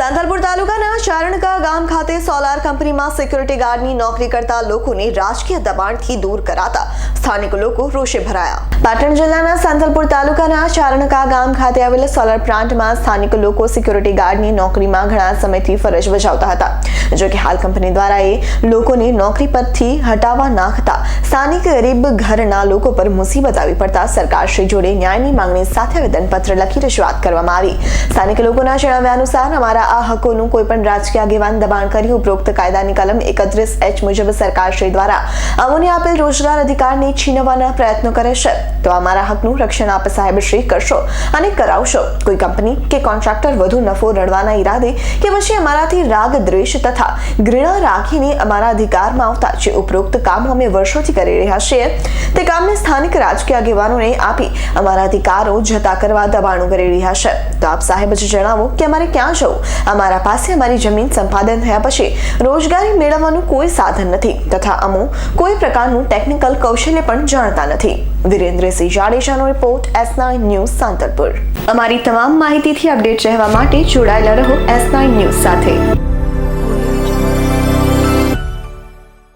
સાંતલપુર તાલુકાના શારણકા ગામ ખાતે સોલાર કંપનીમાં સિક્યુરિટી ગાર્ડની નોકરી કરતા લોકોને રાજકીય દબાણથી દૂર કરાતા સ્થાનિક લોકો રોષે ભરાયા. પાટણ જિલ્લાના સાંતલપુર તાલુકાના ચારણકા ગામ ખાતે આવેલા સોલાર પ્લાન્ટમાં સ્થાનિક લોકો સિક્યુરિટી ગાર્ડની નોકરીમાં ઘણા સમયથી ફરજ બજાવતા હતા. જો કે હાલ કંપની દ્વારા એ લોકોને નોકરી પરથી હટાવવા નાખતા સ્થાનિક ગરીબ ઘરના લોકો પર મુસીબત આવી પડતા સરકારશ્રી જોડે ન્યાયની માંગણી સાથે આવેદનપત્ર લખી રજૂઆત કરવામાં આવી. સ્થાનિક લોકોના જણાવ્યા અનુસાર, અમારા આ હકોનું કોઈપણ રાજકીય આગેવાન દબાણ કરી ઉપરોક્ત કાયદાની કલમ એકત્રીસ એચ મુજબ સરકારશ્રી દ્વારા અમોને આપેલ રોજગાર અધિકારને છીનવવાના પ્રયત્નો કરે છે. તો અમારા હકનું રક્ષણ આપ સાહેબશ્રી કરશો અને કરાવશો. કોઈ કંપની કે કોન્ટ્રાક્ટર વધુ નફો રડવાના ઈરાદે કે પછી અમારાથી રાગ દ્વેષ તથા ઘૃણા રાખીને અમારા અધિકારમાં આવતા જે ઉપરોક્ત કામ અમે વર્ષોથી કરી રહ્યા છીએ, તે કામને સ્થાનિક રાજકીય આગેવાનોને આપી અમારા અધિકારો જતા કરવા દબાણો કરી રહ્યા છે. તો આપ સાહેબ જ જણાવો કે અમારે ક્યાં જવું? અમારા પાસે અમારી જમીન સંપાદન થયા પછી રોજગારી મેળવવાનું કોઈ સાધન નથી તથા અમુ કોઈ પ્રકારનું ટેકનિકલ કૌશલ્ય પણ જાણતા નથી. Virendrasinh જાડેજાનો report S nine news Santalpur. અમારી તમામ માહિતીથી અપડેટ રહેવા માટે જોડાયેલા રહો એસ નાઇન ન્યૂઝ સાથે.